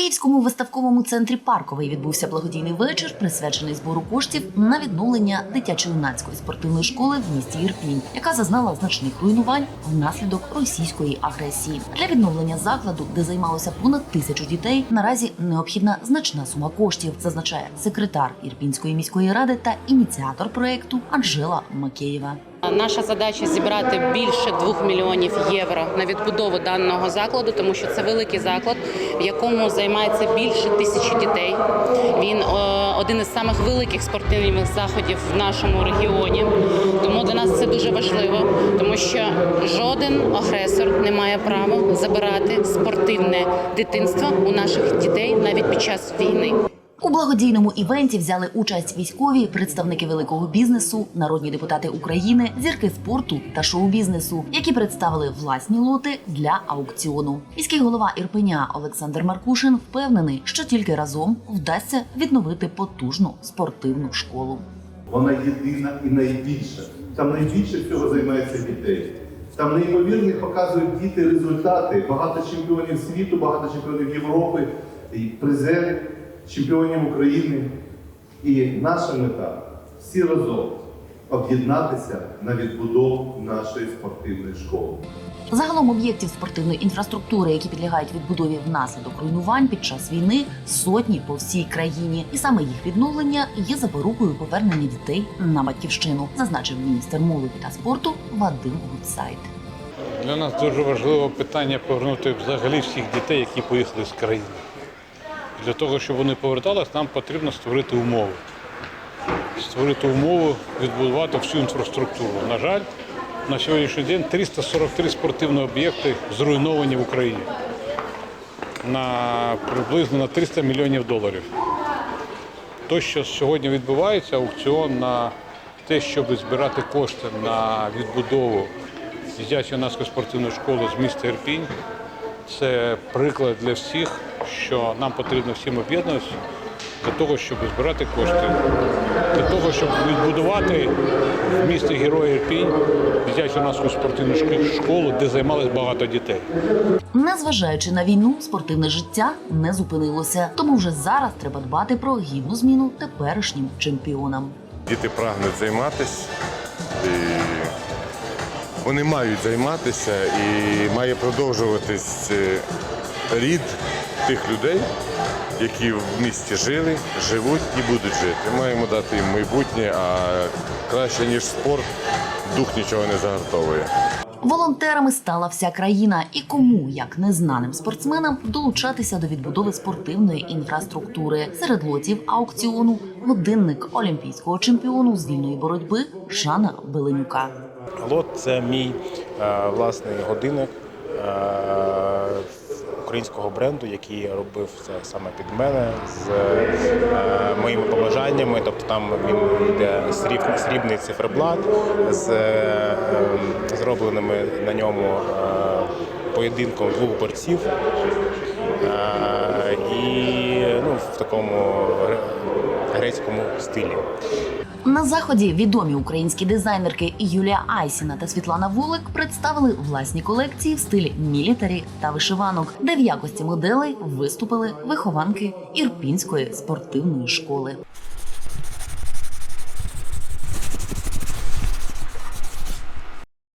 Київському виставковому центрі Парковий відбувся благодійний вечір, присвячений збору коштів на відновлення дитячо-юнацької спортивної школи в місті Ірпінь, яка зазнала значних руйнувань внаслідок російської агресії. Для відновлення закладу, де займалося понад тисячу дітей, наразі необхідна значна сума коштів, зазначає секретар Ірпінської міської ради та ініціатор проекту Анжела Макеєва. Наша задача зібрати більше 2 мільйонів євро на відбудову даного закладу, тому що це великий заклад, в якому займається більше тисячі дітей. Він е, один із самих великих спортивних заходів в нашому регіоні. Тому для нас це дуже важливо, тому що жоден агресор не має права забирати спортивне дитинство у наших дітей навіть під час війни. У благодійному івенті взяли участь військові, представники великого бізнесу, народні депутати України, зірки спорту та шоу-бізнесу, які представили власні лоти для аукціону. Міський голова Ірпеня Олександр Маркушин впевнений, що тільки разом вдасться відновити потужну спортивну школу. Вона єдина і найбільша. Там найбільше всього займається дітей. Там неймовірні показують діти результати. Багато чемпіонів світу, багато чемпіонів Європи, призери чемпіонів України. І наша мета всі разом об'єднатися на відбудову нашої спортивної школи. Загалом об'єктів спортивної інфраструктури, які підлягають відбудові внаслідок руйнувань під час війни, сотні по всій країні, і саме їх відновлення є запорукою повернення дітей на батьківщину, зазначив міністр молоді та спорту Вадим Гудсайд. Для нас дуже важливо питання повернути взагалі всіх дітей, які поїхали з країни. Для того, щоб вони повертались, нам потрібно створити умови. Створити умови, відбудувати всю інфраструктуру. На жаль, на сьогоднішній день 343 спортивні об'єкти зруйновані в Україні на приблизно на 300 мільйонів доларів. То, що сьогодні відбувається, аукціон на те, щоб збирати кошти на відбудову дитячої юнацької спортивної школи з міста Ірпінь, це приклад для всіх, що нам потрібно всім об'єднуватися для того, щоб збирати кошти, для того, щоб відбудувати в місті Герой Ірпінь дитячу юнацьку спортивну школу, де займалось багато дітей. Незважаючи на війну, спортивне життя не зупинилося. Тому вже зараз треба дбати про гідну зміну теперішнім чемпіонам. Діти прагнуть займатися, і вони мають займатися і має продовжуватись е, рід тих людей, які в місті жили, живуть і будуть жити. Маємо дати їм майбутнє, а краще, ніж спорт, дух нічого не загартовує. Волонтерами стала вся країна, і кому, як незнаним спортсменам, долучатися до відбудови спортивної інфраструктури серед лотів аукціону годинник олімпійського чемпіону з вільної боротьби Жана Беленюка. Лот це мій е, власний годинник е, українського бренду, який робив це саме під мене з е, моїми побажаннями. Тобто там він йде сріб, срібний циферблат з е, е, зробленими на ньому е, поєдинком двох борців. І в такому грецькому стилі. На заході відомі українські дизайнерки Юлія Айсіна та Світлана Волик представили власні колекції в стилі мілітарі та вишиванок, де в якості моделей виступили вихованки ірпінської спортивної школи.